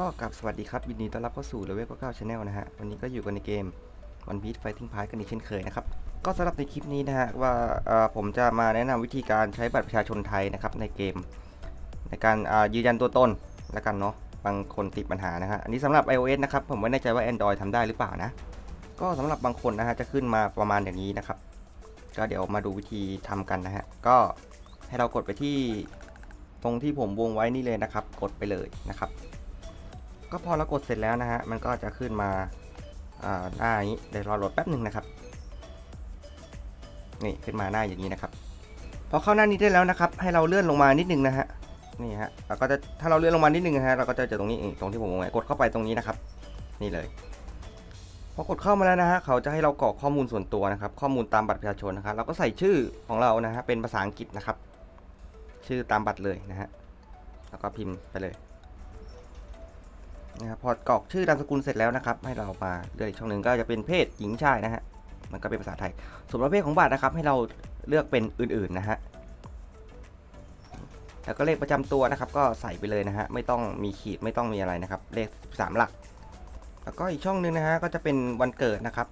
ก็กลับสวัสดีครับยินดีต้อนรับเข้าสู่ Level 99 Channel นะฮะวันนี้ก็อยู่กันในเกม One Piece Fighting Pass กันอีกเช่นเคยนะครับก็สำหรับในคลิปนี้นะฮะว่าผมจะมาแนะนำวิธีการใช้บัตรประชาชนไทยนะครับในเกม ในการยืนยันตัวตนแล้วกันเนาะบางคนติดปัญหานะฮะอันนี้สำหรับ iOS นะครับผมไม่แน่ใจว่า Android ทำได้หรือเปล่านะ ก็สำหรับบางคนนะฮะจะขึ้นมาประมาณอย่างนี้นะครับ ก็เดี๋ยวมาดูวิธีทำกันนะฮะก็ให้เรากดไปที่ตรงที่ผมวงไว้นี่เลยนะครับ กดไปเลยนะครับ ก็พอเรากดเสร็จแล้วนะฮะ มันก็จะขึ้นมาหน้าอย่างนี้เดี๋ยวรอโหลดแป๊บหนึ่งนะครับ นี่ขึ้นมาหน้าอย่างนี้นะครับ พอเข้าหน้านี้ได้แล้วนะครับ ให้เราเลื่อนลงมานิดนึงนะฮะ นี่ฮะเราก็จะถ้าเราเลื่อนลงมานิดนึงนะฮะ เราก็จะเจอตรงนี้ตรงที่ผมวงไว้กดเข้าไปตรงนี้นะครับ นี่เลย พอกดเข้ามาแล้วนะฮะ เขาจะให้เรากรอกข้อมูลส่วนตัวนะครับ ข้อมูลตามบัตรประชาชนนะครับ เราก็ใส่ชื่อของเรานะฮะ เป็นภาษาอังกฤษนะครับ ชื่อตามบัตรเลยนะฮะ แล้วก็พิมพ์ไปเลย นะครับพอกรอกชื่อนามสกุลเสร็จแล้วนะครับ ให้เรามาเลือกอีกช่องหนึ่งก็จะเป็นเพศหญิงชายนะฮะมันก็เป็นภาษาไทย ส่วนประเภทของบัตรนะครับ ให้เราเลือกเป็นอื่นๆนะฮะแล้วก็เลขประจำตัวนะครับ ก็ใส่ไปเลยนะฮะไม่ต้องมีขีดไม่ต้องมีอะไรนะครับ เลขสามหลัก แล้วก็อีกช่องหนึ่งนะฮะก็จะเป็นวันเกิดนะครับ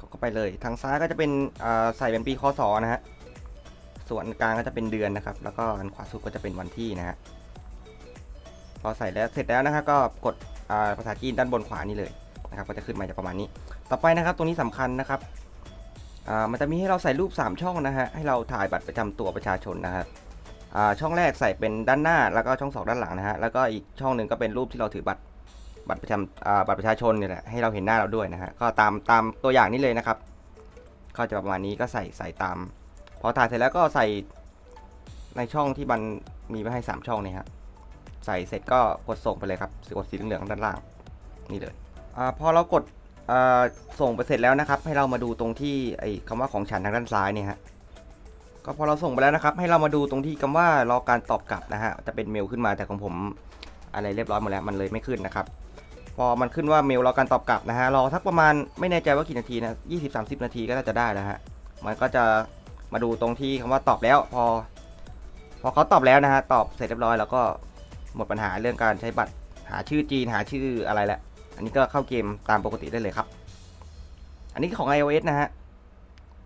กดเข้าไปเลยทางซ้ายก็จะเป็นใส่เป็นปีคศนะฮะส่วนกลางก็จะเป็นเดือนนะครับ แล้วก็อันขวาสุดก็จะเป็นวันที่นะฮะ พอใส่แล้วเสร็จแล้วนะครับก็กดภาษาจีนด้านบนขวานี่เลยนะครับก็จะขึ้นมาจะประมาณนี้ ต่อไปนะครับตรงนี้สำคัญนะครับมันจะมีให้เราใส่รูป 3 ช่องนะฮะให้เราถ่ายบัตรประจำตัวประชาชนนะครับช่องแรกใส่เป็นด้านหน้าแล้วก็ช่องสองด้านหลังนะฮะแล้วก็อีกช่องหนึ่งก็เป็นรูปที่เราถือบัตรบัตรประจำบัตรประชาชนเนี่ยแหละให้เราเห็นหน้าเราด้วยนะฮะก็ตามตามตัวอย่างนี้เลยนะครับก็จะประมาณนี้ก็ใส่ใส่ตาม พอถ่ายเสร็จแล้วก็ใส่ในช่องที่มันมีไว้ให้สามช่องนี่ฮะ ใส่เสร็จก็กดส่งไปเลยครับกดสีเหลืองด้านล่างนี่เลยอพอเรากดส่งไปเสร็จแล้วนะครับ ให้เรามาดูตรงที่ไอ้คำว่าของฉันทางด้านซ้ายเนี่ยฮะก็พอเราส่งไปแล้วนะครับ ให้เรามาดูตรงที่คำว่ารอการตอบกลับนะฮะจะเป็นเมลขึ้นมาแต่ของผมอะไรเรียบร้อยหมดแล้วมันเลยไม่ขึ้นนะครับ พอมันขึ้นว่าเมลรอการตอบกลับนะฮะรอทักประมาณไม่แน่ใจว่ากี่นาทีนะ20-30นาทีก็น่าจะได้แล้วฮะมันก็จะมาดูตรงที่คำว่าตอบแล้ว พอ พอเขาตอบแล้วนะฮะตอบเสร็จเรียบร้อยแล้วก็ หมดปัญหาเรื่องการใช้บัตรหาชื่อจีนหาชื่ออะไรแหละ อันนี้ก็เข้าเกมตามปกติได้เลยครับ อันนี้ของ iOS นะฮะ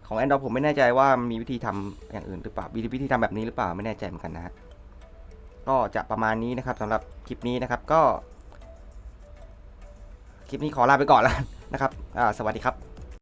ของ Android ผมไม่แน่ใจว่ามีวิธีทำอย่างอื่นหรือเปล่า มีวิธีทำแบบนี้หรือเปล่าไม่แน่ใจเหมือนกันนะฮะ ก็จะประมาณนี้นะครับสำหรับคลิปนี้นะครับก็ คลิปนี้ขอลาไปก่อนแล้วนะครับ สวัสดีครับ